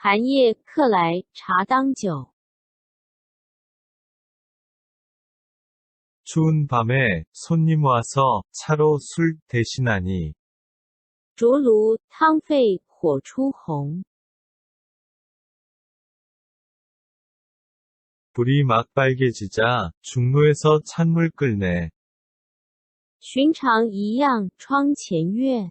寒夜客来茶当酒， 추운 밤에 손님 와서 차로 술 대신하니 竹炉汤沸火出红。 불이 막 빨개지자 중로에서 찬물 끓네. 寻常一样窗前月，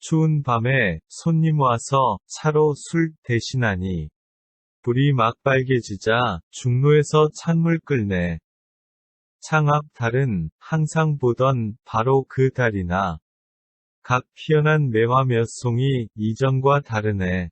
추운 밤에 손님 와서 차로 술 대신하니 불이 막 빨개지자 중로에서 찬물 끓네. 창앞 달은 항상 보던 바로 그 달이나 각 피어난 매화 몇 송이 이전과 다르네.